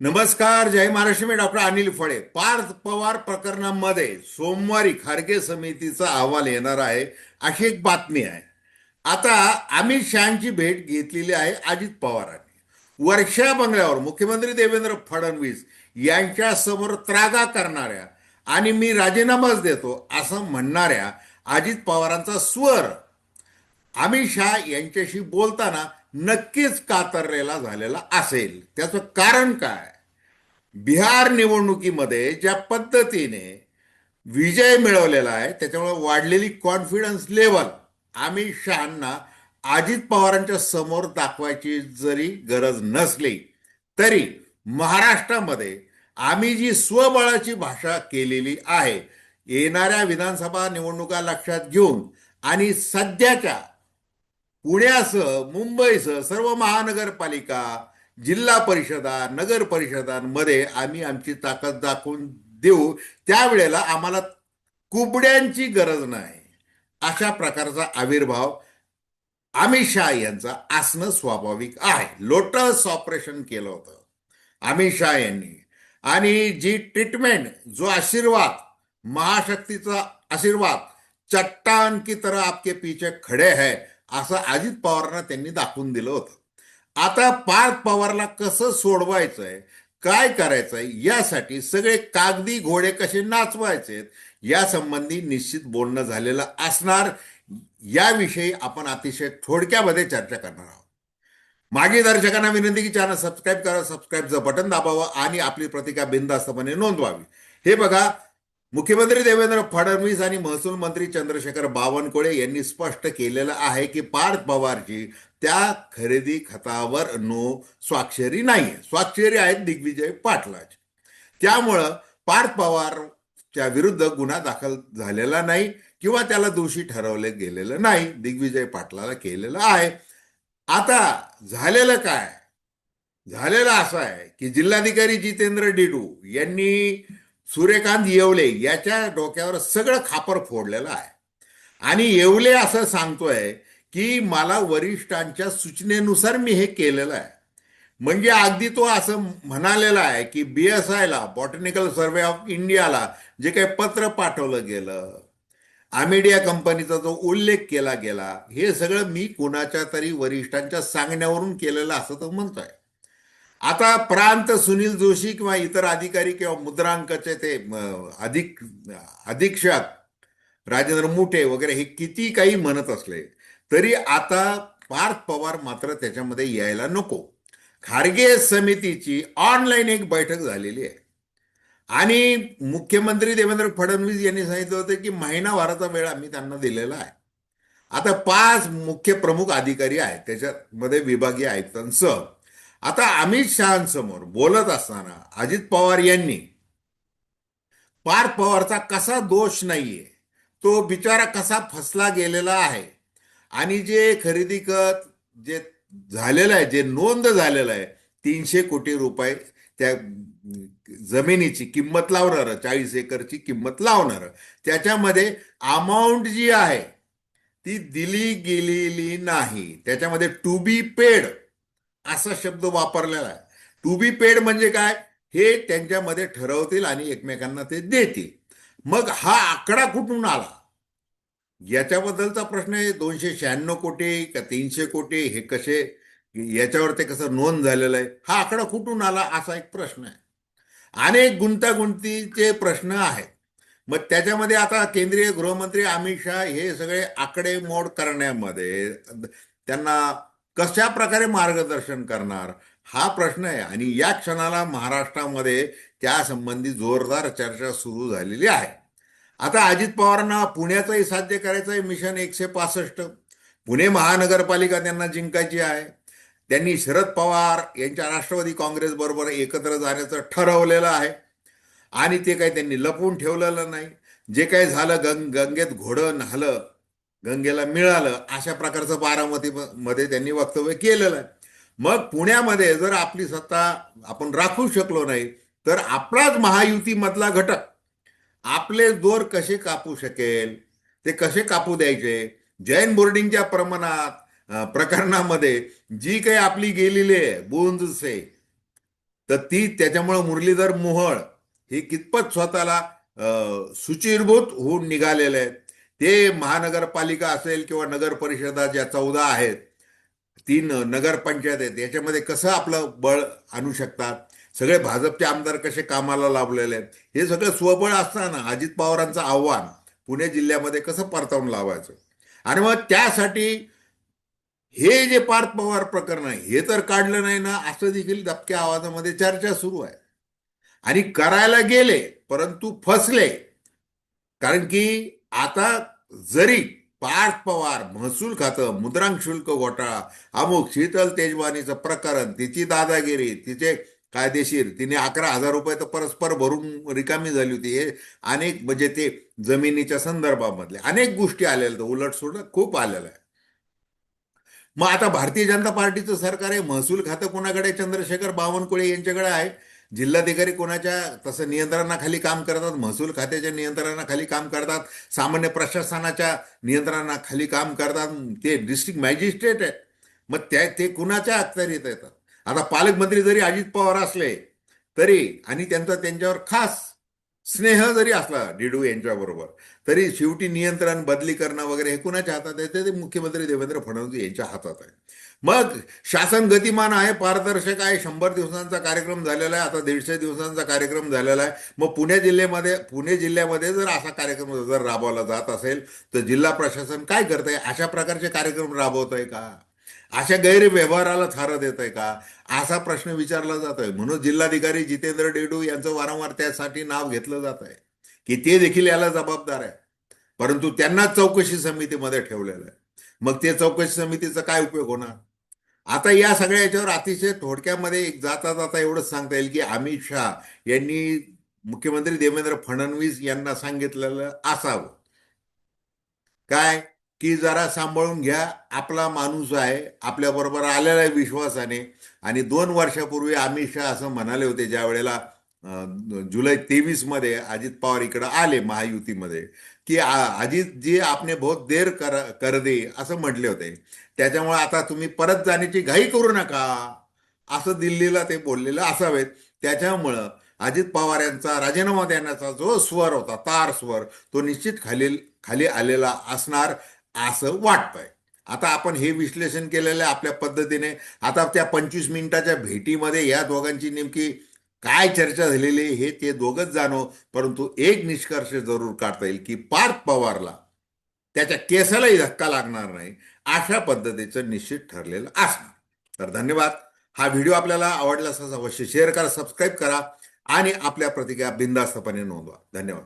नमस्कार जय महाराष्ट्र. मी डॉक्टर अनिल फळे. पार्थ पवार प्रकरणामध्ये सोमवारी खारगे समितीचा अहवाल येणार आहे. अशी एक बातमी आहे. आता अमित शहाची भेट घेतलेली आहे अजित पवारांनी. वर्षा बंगल्यावर मुख्यमंत्री देवेंद्र फडणवीस यांच्या समोर त्रागा करणाऱ्या आणि मी राजीनामाच देतो असं म्हणणाऱ्या अजित पवारांचा स्वर अमित शहा यांच्याशी बोलताना नक्कीच कातरलेला झालेला असेल. त्याचं कारण काय? बिहार निवडणुकीमध्ये ज्या पद्धतीने विजय मिळवलेला आहे त्याच्यामुळे वाढलेली कॉन्फिडन्स लेवल अमित शहांना अजित पवारांच्या समोर दाखवायची जरी गरज नसली तरी महाराष्ट्रामध्ये आम्ही जी स्वबळाची भाषा केलेली आहे येणाऱ्या विधानसभा निवडणुका लक्षात घेऊन आणि सध्याच्या पुण्यासह मुंबईसह सर्व महानगरपालिका जिल्हा परिषदा नगर परिषदांमध्ये आम्ही आमची ताकद दाखवून देऊ. त्यावेळेला आम्हाला कुबड्यांची गरज नाही. अशा प्रकारचा आविर्भाव अमित शहा यांचा असणं स्वाभाविक आहे. लोटस ऑपरेशन केलं होतं अमित शहा यांनी. आणि जी ट्रीटमेंट जो आशीर्वाद महाशक्तीचा आशीर्वाद चट्टान की तरह आपके पीछे खडे है असं अजित पवारांना त्यांनी दाखवून दिलं होतं. आता पार्थ पवारला कसं सोडवायचंय काय करायचंय यासाठी सगळे कागदी घोडे कसे नाचवायचे या संबंधी निश्चित बोलणं झालेलं असणार. याविषयी आपण अतिशय थोडक्यामध्ये चर्चा करणार आहोत. मागे दर्शकांना विनंती की चॅनल सबस्क्राईब करा सबस्क्राईबचं बटन दाबावं आणि आपली प्रतिका बिंदास्तपणे नोंदवावी. हे बघा मुख्यमंत्री देवेंद्र फडणवीस आणि महसूल मंत्री चंद्रशेखर बावनकुळे यांनी स्पष्ट केलेलं आहे की पार्थ पवारची त्या खरेदी खतावर नो स्वाक्षरी नाहीये. स्वाक्षरी आहेत दिग्विजय पाटलाची. त्यामुळं पार्थ पवारच्या विरुद्ध गुन्हा दाखल झालेला नाही किंवा त्याला दोषी ठरवलं गेलेलं नाही दिग्विजय पाटलाला केलेलं आहे. आता झालेलं काय? झालेलं असं आहे की जिल्हाधिकारी जितेंद्र डिडू यांनी सूर्यकांत येवले याच्या डोक्यावर सगळं खापर फोडलेलं आहे. आणि येवले असं सांगतोय की मला वरिष्ठांच्या सूचनेनुसार मी हे केलेलं आहे. म्हणजे अगदी तो असं म्हणालेला आहे की बी एस आयला बॉटनिकल सर्वे ऑफ इंडियाला जे काही पत्र पाठवलं गेलं आमेडिया कंपनीचा जो उल्लेख केला गेला हे सगळं मी कुणाच्या तरी वरिष्ठांच्या सांगण्यावरून केलेलं असं तो म्हणतोय. आता प्रांत सुनील जोशी किंवा इतर अधिकारी किंवा मुद्रांकाचे ते अधिक अधीक्षक राजेंद्र मुठे वगैरे हे किती काही म्हणत असले तरी आता पार्थ पवार मात्र त्याच्यामध्ये यायला नको. खारगे समितीची ऑनलाईन एक बैठक झालेली आहे. आणि मुख्यमंत्री देवेंद्र फडणवीस यांनी सांगितलं होतं की महिनाभराचा वेळ आम्ही त्यांना दिलेला आहे. आता पाच मुख्य प्रमुख अधिकारी आहेत त्याच्यामध्ये विभागीय आयुक्तांसह. आता अमित शहांसमोर बोलत असताना अजित पवार यांनी पार्थ पवारचा कसा दोष नाहीये तो बिचारा कसा फसला गेलेला आहे आणि जे खरेदी खत जे झालेलं आहे जे नोंद झालेलं आहे तीनशे कोटी रुपये त्या जमिनीची किंमत लावणार चाळीस एकरची किंमत लावणार त्याच्यामध्ये अमाऊंट जी आहे ती दिली गेलेली नाही. त्याच्यामध्ये टू बी पेड असा शब्द वापरलेला आहे. टू बी पेड म्हणजे काय? हे त्यांच्यामध्ये ठरवतील आणि एकमेकांना ते देतील. मग हा आकडा कुठून आला? याच्याबद्दलचा प्रश्न आहे दोनशे शहाण्णव कोटी का तीनशे कोटी? हे कसे? याच्यावर ते कसं नोंद झालेलं आहे? हा आकडा कुठून आला? असा एक प्रश्न आहे. अनेक गुंतागुंतीचे प्रश्न आहेत. मग त्याच्यामध्ये आता केंद्रीय गृहमंत्री अमित शहा हे सगळे आकडेमोड करण्यामध्ये त्यांना कशा प्रकारे मार्गदर्शन करणार? हा प्रश्न आहे. आणि या क्षणाला महाराष्ट्रामध्ये त्या संबंधी जोरदार चर्चा सुरू झालेली आहे. आता अजित पवारांना पुण्याचंही साध्य करायचं आहे मिशन एकशे पासष्ट. पुणे महानगरपालिका त्यांना जिंकायची आहे. त्यांनी शरद पवार यांच्या राष्ट्रवादी काँग्रेसबरोबर एकत्र जाण्याचं ठरवलेलं आहे. आणि ते काही त्यांनी लपवून ठेवलेलं नाही. जे काही झालं गंग गंगेत घोडं न्हालं गंगेला मिळालं अशा प्रकारचं बारामती मध्ये त्यांनी वक्तव्य केलेलं आहे. मग पुण्यामध्ये जर आपली सत्ता आपण राखू शकलो नाही तर आपलाच महायुतीमधला घटक आपले दोर कसे कापू शकेल ते कसे कापू द्यायचे? जैन बोर्डिंगच्या प्रमाणात प्रकरणामध्ये जी काही आपली गेलेली आहे बुंदसे तर ती त्याच्यामुळे मुरलीधर मोहळ हे कितपत स्वतःला सुचिरभूत होऊन निघालेले आहेत. ते महानगरपालिका असेल किंवा नगर परिषदा ज्या चौदा आहेत तीन नगरपंचायत आहेत याच्यामध्ये कसं आपलं बळ आणू शकतात? सगळे भाजपचे आमदार कसे कामाला लाभलेले आहेत? हे सगळं स्वबळ असताना अजित पवारांचं आव्हान पुणे जिल्ह्यामध्ये कसं परतावून लावायचं? आणि मग त्यासाठी हे जे पार्थ पवार प्रकरण आहे हे तर काढलं नाही ना असं देखील दबक्या आवाजामध्ये चर्चा सुरू आहे. आणि करायला गेले परंतु फसले. कारण की आता जरी पार्थ पवार महसूल खातं मुद्रांक शुल्क घोटाळा अमुक शीतल तेजवानीचं प्रकरण तिची दादागिरी तिचे कायदेशीर तिने अकरा हजार रुपये तर परस्पर भरून रिकामी झाली होती. हे अनेक म्हणजे ते जमिनीच्या संदर्भामधले अनेक गोष्टी आलेल्या आहेत. उलट सुलट खूप आलेलं आहे मग आता भारतीय जनता पार्टीचं सरकार आहे. महसूल खातं कोणाकडे? चंद्रशेखर बावनकुळे यांच्याकडे आहे. जिल्हाधिकारी कोणाच्या तसं नियंत्रणाखाली काम करतात महसूल खात्याच्या नियंत्रणाखाली काम करतात सामान्य प्रशासनाच्या नियंत्रणाखाली काम करतात ते डिस्ट्रिक्ट मॅजिस्ट्रेट आहेत. मग त्या ते कुणाच्या अखत्यारीत येतात? आता पालकमंत्री जरी अजित पवार असले तरी आणि त्यांचा त्यांच्यावर खास स्नेह जरी असला डिडू यांच्याबरोबर तरी शेवटी नियंत्रण बदली करणं वगैरे हे कुणाच्या हातात आहे? ते मुख्यमंत्री देवेंद्र फडणवीस यांच्या हातात आहे. मग शासन गतिमान आहे पारदर्शक आहे शंभर दिवसांचा कार्यक्रम झालेला आहे आता दीडशे दिवसांचा कार्यक्रम झालेला आहे. मग पुणे जिल्ह्यामध्ये पुणे जिल्ह्यामध्ये जर असा कार्यक्रम जर राबवला जात असेल तर जिल्हा प्रशासन काय करतंय? अशा प्रकारचे कार्यक्रम राबवत आहे का? अशा गैरव्यवहाराला थारा देत आहे का? असा प्रश्न विचारला जात आहे म्हणून जिल्हाधिकारी जितेंद्र डेडू यांचं वारंवार त्यासाठी नाव घेतलं जात आहे की ते देखील याला जबाबदार आहे. परंतु त्यांना चौकशी समितीमध्ये ठेवलेलं आहे. मग ते चौकशी समितीचा काय उपयोग होणार? आता या सगळ्या याच्यावर अतिशय थोडक्यामध्ये एक जाता जाता एवढंच सांगता येईल की अमित शहा यांनी मुख्यमंत्री देवेंद्र फडणवीस यांना सांगितलेलं असावं. काय? की जरा सांभाळून घ्या. आपला माणूस आहे. आपल्याबरोबर आलेला आहे विश्वासाने. आणि दोन वर्षापूर्वी अमित शहा असं म्हणाले होते ज्या वेळेला जुलै तेवीसमध्ये अजित पवार इकडं आले महायुतीमध्ये की अजित जी आपने बहुत देर कर कर दे असं म्हटले होते. त्याच्यामुळे आता तुम्ही परत जाण्याची घाई करू नका. असं दिल्लीला ते बोललेलं असावेत. त्याच्यामुळं अजित पवार यांचा राजीनामा देण्याचा जो स्वर होता तार स्वर तो निश्चित खाली खाली आलेला असणार. असं वाटतंय. आता आपण हे विश्लेषण केलेलं आपल्या पद्धतीने. आता त्या पंचवीस मिनिटाच्या भेटीमध्ये या दोघांची नेमकी काय चर्चा झालेली आहे हे ते दोघच जाणो. परंतु एक निष्कर्ष जरूर काढता येईल की पार्थ पवारला त्याच्या केसालाही धक्का लागणार नाही अशा पद्धतीचं निश्चित ठरलेलं असणार. तर धन्यवाद. हा व्हिडिओ आपल्याला आवडला असेल अवश्य शेअर करा सबस्क्राईब करा आणि आपल्या प्रतिक्रिया बिंदास्तपणे नोंदवा. धन्यवाद.